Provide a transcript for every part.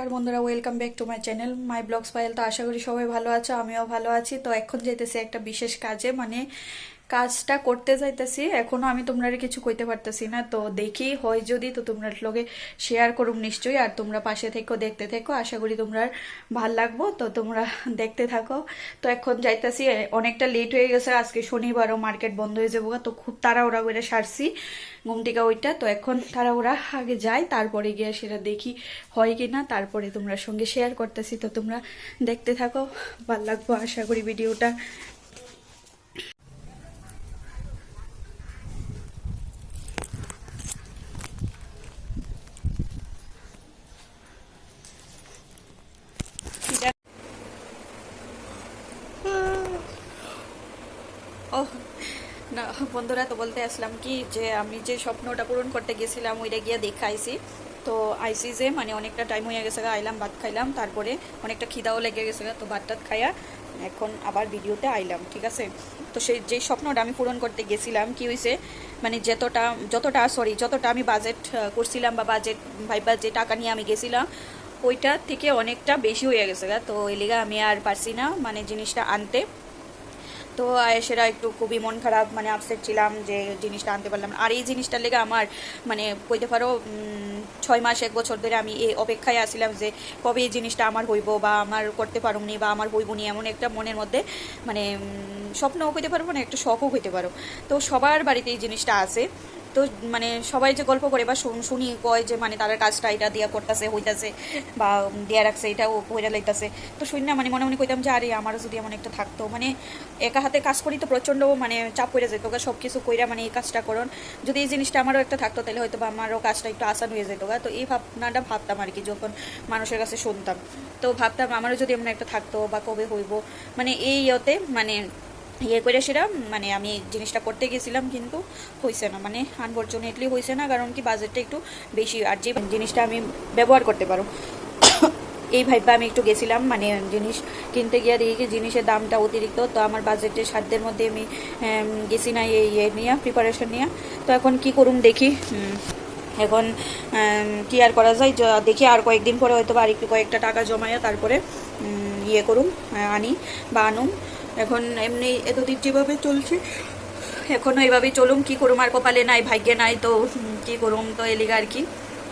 নমস্কার বন্ধুরা welcome back to my channel my blogs file তো আশা করি সবাই ভালো আছো, আমিও ভালো আছি। তো এখন যেতেছে একটা বিশেষ কাজে মানে কাজটা করতে যাইতেছি, এখনও আমি তোমরা কিছু কইতে পারতেছি না। তো দেখি হয় যদি তো তোমরা লগে শেয়ার করুম নিশ্চয়ই। আর তোমরা পাশে থেকো, দেখতে থেকো। আশা করি তোমরা ভালো লাগবো। তো তোমরা দেখতে থাকো। তো এখন যাইতেছি অনেকটা লেট হয়ে গেছে। আজকে শনিবারও মার্কেট বন্ধ হয়ে যাব তো খুব তাড়াহুড়া করে সারছি ঘুম থেকে ওইটা। তো এখন তাড়াহুড়া আগে যাই, তারপরে গিয়ে সেটা দেখি হয় কি না তারপরে তোমরা সঙ্গে শেয়ার করতেছি। তো তোমরা দেখতে থাকো। ভালো লাগবো। আশা করি ভিডিওটা না বন্ধুরা তো বলতে আসলাম কি যে আমি যে স্বপ্নটা পূরণ করতে গেছিলাম ওইটা গিয়ে দেখে আইসি তো আইসি যে মানে অনেকটা টাইম হয়ে গেছে আইলাম ভাত খাইলাম তারপরে অনেকটা খিদাও লেগে গেছে তো ভাত টাত খাইয়া এখন আবার ভিডিওতে আইলাম ঠিক আছে? তো সেই যে স্বপ্নটা আমি পূরণ করতে গেছিলাম কি হয়েছে মানে যতটা যতটা সরি যতটা আমি বাজেট করছিলাম বা বাজেট ভাইবা যে টাকা নিয়ে আমি গেছিলাম ওইটা থেকে অনেকটা বেশি হয়ে গেছে গা, তো লিগা আমি আর পারছি না মানে জিনিসটা আনতে। তো সেটা একটু খুবই মন খারাপ মানে আপসেট ছিলাম যে জিনিসটা আনতে পারলাম আর এই জিনিসটার লেগে আমার মানে কইতে পারো ছয় মাস, এক বছর ধরে আমি এই অপেক্ষায় আসিলাম যে কবে এই জিনিসটা আমার হইব বা আমার করতে পারুমনি বা আমার হইব নি এমন একটা মনের মধ্যে মানে স্বপ্নও হইতে পারব না একটা শখও হইতে পারো। তো সবার বাড়িতে এই জিনিসটা আছে। তো মানে সবাই যে গল্প করে বা শুন- কয় যে মানে তাদের কাজটা এটা দিয়া করতেছে, হইতাছে, বা দিয়া রাখছে, এটাও হইরা লাইতাছে, তো শুনি না মানে মনে মনে কইতাম যে, আরে আমারও যদি এমন একটা থাকতো মানে একা হাতে কাজ করি তো প্রচণ্ড মানে চাপ পড়ে যেত সব কিছু কইরা মানে এই কাজটা করুন, যদি এই জিনিসটা আমারও একটা থাকতো, তাহলে হয়তো বা আমারও কাজটা একটু আসান হয়ে যেত তো এই ভাবনাটা ভাবতাম আর কি যখন মানুষের কাছে শুনতাম, তো ভাবতাম আমারও যদি এমন একটা থাকতো বা কবে হইব মানে এই ইয়েতে মানে ইয়ে করে সেটা মানে আমি জিনিসটা করতে গেছিলাম কিন্তু হয়েছে না। মানে আনফর্চুনেটলি হয়েছে না, কারণ কি বাজেটটা একটু বেশি আর যে জিনিসটা আমি ব্যবহার করতে পারো। এই ভাইবা আমি একটু গেছিলাম মানে জিনিস কিনতে গিয়ে দেখি জিনিসের দামটা অতিরিক্ত, তো আমার বাজেটের সাধ্যের মধ্যে আমি গেছি না এই ইয়ে নিয়ে প্রিপারেশন নিয়ে। তো এখন কি করুম দেখি এখন কি আর করা যায় দেখি আর কয়েকদিন পরে হয়তো আর একটু কয়েকটা টাকা জমাইয়া তারপরে ইয়ে করুম আনি বা আনুম এখন এমনি এতদিন যেভাবে চলছে এখনও এইভাবেই চলুম, কি করুম আর কপালে নাই, ভাগ্যে নাই, তো কি করুম, তো এলিগা আর কি।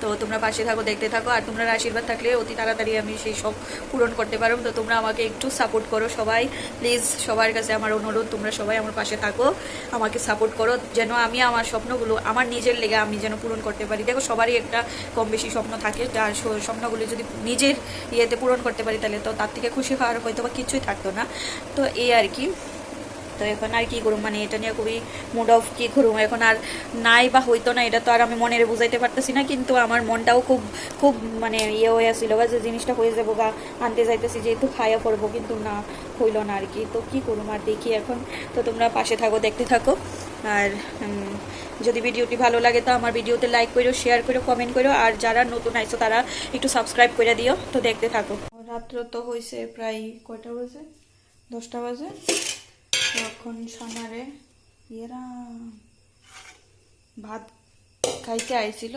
তো তোমরা পাশে থাকো, দেখতে থাকো, আর তোমরা আশীর্বাদ থাকলে অতি তাড়াতাড়ি আমি সেই সব পূরণ করতে পারো। তো তোমরা আমাকে একটু সাপোর্ট করো সবাই। প্লিজ সবার কাছে আমার অনুরোধ, তোমরা সবাই আমার পাশে থাকো, আমাকে সাপোর্ট করো। যেন আমি আমার স্বপ্নগুলো, আমার নিজের লেগে আমি যেন পূরণ করতে পারি। দেখো, সবারই একটা কম বেশি স্বপ্ন থাকে। যার স্বপ্নগুলো যদি নিজের ইয়েতে পূরণ করতে পারি, তাহলে তো তার থেকে খুশি হওয়ার হয়তো বা কিছুই থাকতো না। তো এই আর কি। তো এখন আর কি করুম? মানে এটা নিয়ে খুবই মুড অফ কি করুম? এখন আর নাই বা হইতো না, এটা তো আর আমি মনের বুঝাইতে পারতেছি না, কিন্তু আমার মনটাও খুব খুব মানে ইয়ে হয়ে আসছিল বা যে জিনিসটা হয়ে যাব বা আনতে যাইতেছি, যেহেতু খাইয়া পড়ব, কিন্তু না, হইল না আর কি। তো কি করুম আর দেখি এখন। তো তোমরা পাশে থাকো, দেখতে থাকো। আর যদি ভিডিওটি ভালো লাগে, তো আমার ভিডিওতে লাইক করো শেয়ার করো কমেন্ট করো আর যারা নতুন আইছো, তারা একটু সাবস্ক্রাইব করে দিও। তো দেখতে থাকো। রাত্র তো হয়েছে প্রায় কয়টা বাজে? দশটা বাজে? তখন সামারে এরা ভাত খাইতে আইছিল।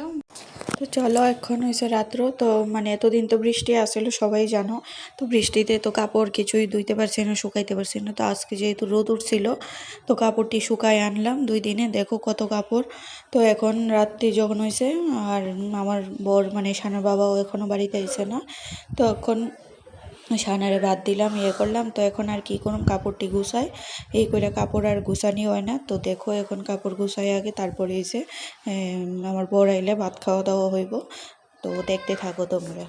তো চলো, এখন হয়েছে রাত্র, তো মানে এতদিন তো বৃষ্টি আসলো, সবাই জানো। তো বৃষ্টিতে তো কাপড় কিছুই ধুইতে পারছি না, শুকাইতে পারছি না। তো আজকে যেহেতু রোদ উঠছিল, তো কাপড়টি শুকাই আনলাম দুই দিনে। দেখো কত কাপড়। তো এখন রাত্রি যখন হয়েছে আর আমার বর মানে সানার বাবাও এখনও বাড়িতে আইছে না। তো এখন সানারে বাদ দিলাম ইয়ে করলাম। তো এখন আর কি করুম কাপড়টি গুছাই? এই করে কাপড় আর গুছানি হয় না। তো দেখো, এখন কাপড় গুছাই আগে, তারপরে এসে আমার বড় আইলে ভাত খাওয়া দাওয়া হইব। তো দেখতে থাকো তোমরা।